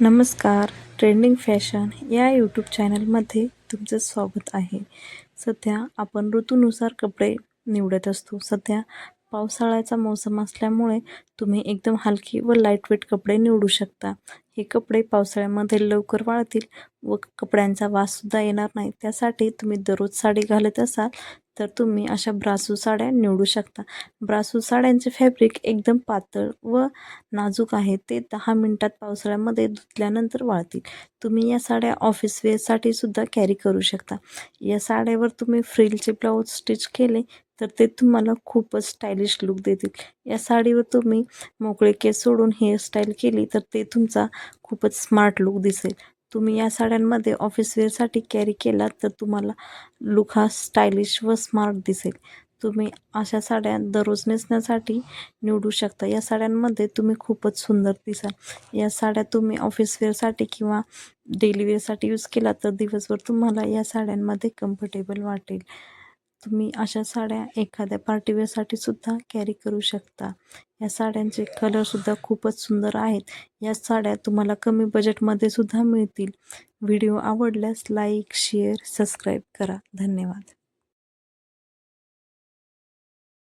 नमस्कार trending fashion या YouTube चॅनलमध्ये तुमचं स्वागत आहे. सध्या आपण ऋतूनुसार कपडे निवडत असतो. सध्या पावसाळ्याचा मोसम असल्यामुळे तुम्ही एकदम हलकी व लाईटवेट कपडे निवडू शकता. हे कपडे पावसाळ्यामध्ये लवकर वाळतील व कपड्यांचा वाससुद्धा येणार नाही. त्यासाठी तुम्ही दररोज साडी घालत असाल तर तुम्ही अशा ब्रासू साड्या निवडू शकता. ब्रासू साड्यांचे फॅब्रिक एकदम पातळ व नाजूक आहे. ते दहा मिनटात पावसाळ्यामध्ये धुतल्यानंतर वाळतील. तुम्ही या साड्या ऑफिस वेअरसाठी सुद्धा कॅरी करू शकता. या साड्यावर तुम्ही फ्रिलचे ब्लाऊज स्टिच केले तर ते तुम्हाला खूपच स्टायलिश लुक देतील. या साडीवर तुम्ही मोकळे केस सोडून हेअरस्टाईल केली तर ते तुमचा खूपच स्मार्ट लुक दिसेल. तुम्ही या साड्यांमध्ये ऑफिस वेअरसाठी कॅरी केलात तर तुम्हाला लुक हा स्टायलिश व स्मार्ट दिसेल. तुम्ही अशा साड्या दररोज नेसण्यासाठी निवडू शकता. या साड्यांमध्ये तुम्ही खूपच सुंदर दिसाल. या साड्या तुम्ही ऑफिस वेअरसाठी किंवा डेली वेअरसाठी यूज केला तर दिवसभर तुम्हाला या साड्यांमध्ये कम्फर्टेबल वाटेल. तुम्ही अशा साड्या एखाद्या पार्टीवेअरसाठी सुद्धा कॅरी करू शकता. या साड्यांचे कलरसुद्धा खूपच सुंदर आहेत. या साड्या तुम्हाला कमी बजेटमध्ये सुद्धा मिळतील. व्हिडिओ आवडल्यास लाईक शेअर सबस्क्राईब करा. धन्यवाद.